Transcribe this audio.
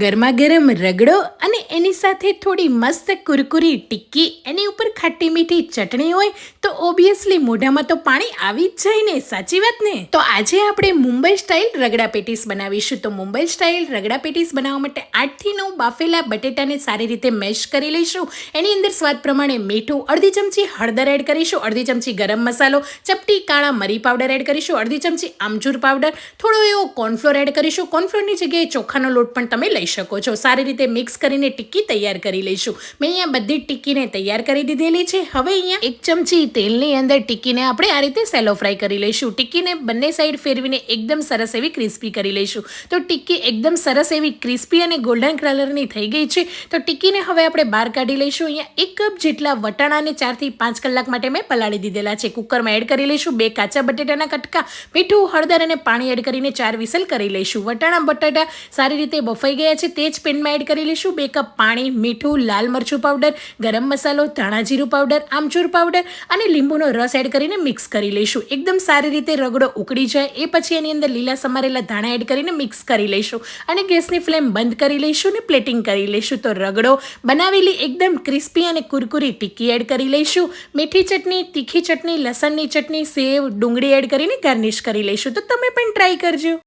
ગરમા ગરમ રગડો અને એની સાથે થોડી મસ્ત કુરકુરી ટિક્કી, એની ઉપર ખાટી મીઠી ચટણી હોય, તો ઓબ્વિયસલી મોઢામાં તો પાણી આવી જ જાય ને, સાચી વાત ને? તો આજે આપણે મુંબઈ સ્ટાઇલ રગડા પેટીસ બનાવીશું. તો મુંબઈ સ્ટાઇલ રગડા પેટીસ બનાવવા માટે આઠથી નવ બાફેલા બટેટાને સારી રીતે મેશ કરી લઈશું. એની અંદર સ્વાદ પ્રમાણે મીઠું, અડધી ચમચી હળદર એડ કરીશું, અડધી ચમચી ગરમ મસાલો, ચપટી, કાળા મરી પાવડર એડ કરીશું, અડધી ચમચી આમચૂર પાવડર, થોડો એવો કોર્નફ્લોર એડ કરીશું. કોર્નફ્લોરની જગ્યાએ ચોખાનો લોટ પણ તમે લઈ શકો છો. સારી રીતે મિક્સ કરીને ટિક્કી તૈયાર કરી લઈશું. મેં અહીંયા બધી ટિક્કીને તૈયાર કરી દીધેલી છે. હવે અહીંયા એક ચમચી તેલની અંદર ટિક્કીને આપણે આ રીતે સેલો ફ્રાય કરી લઈશું. ટિક્કીને બંને સાઈડ ફેરવીને એકદમ સરસ એવી ક્રિસ્પી કરી લઈશું. તો ટિક્કી એકદમ સરસ એવી ક્રિસ્પી અને ગોલ્ડન કલરની થઈ ગઈ છે. તો ટિક્કીને હવે આપણે બહાર કાઢી લઈશું. અહીંયા એક કપ જેટલા વટાણાને ચારથી પાંચ કલાક માટે મેં પલાળી દીધેલા છે. કુકરમાં એડ કરી લઈશું. બે કાચા બટેટાના કટકા, મીઠું, હળદર અને પાણી એડ કરીને ચાર વિસલ કરી લઈશું. વટાણા, બટાટા સારી રીતે બફાઈ ગયા છે તે જ પેનમાં એડ કરી લઈશું. બે કપ પાણી, મીઠું, લાલ મરચું પાવડર ગરમ મસાલો, ધાણા જીરું પાવડર આમચૂર પાવડર અને લીંબુનો રસ એડ કરીને મિક્સ કરી લઈશું. એકદમ સારી રીતે રગડો ઉકળી જાય. એ પછી એની અંદર લીલા સમારેલા ધાણા એડ કરીને મિક્સ કરી લઈશું. અને ગેસની ફ્લેમ બંધ કરી લઈશું અને પ્લેટિંગ કરી લઈશું. તો રગડો બનાવેલી એકદમ ક્રિસ્પી અને કુરકુરી ટિક્કી એડ કરી લઈશું. મીઠી ચટણી, તીખી ચટણી, લસણની ચટણી, સેવ, ડુંગળી એડ કરીને ગાર્નિશ કરી લઈશું. તો તમે પણ ટ્રાય કરજો.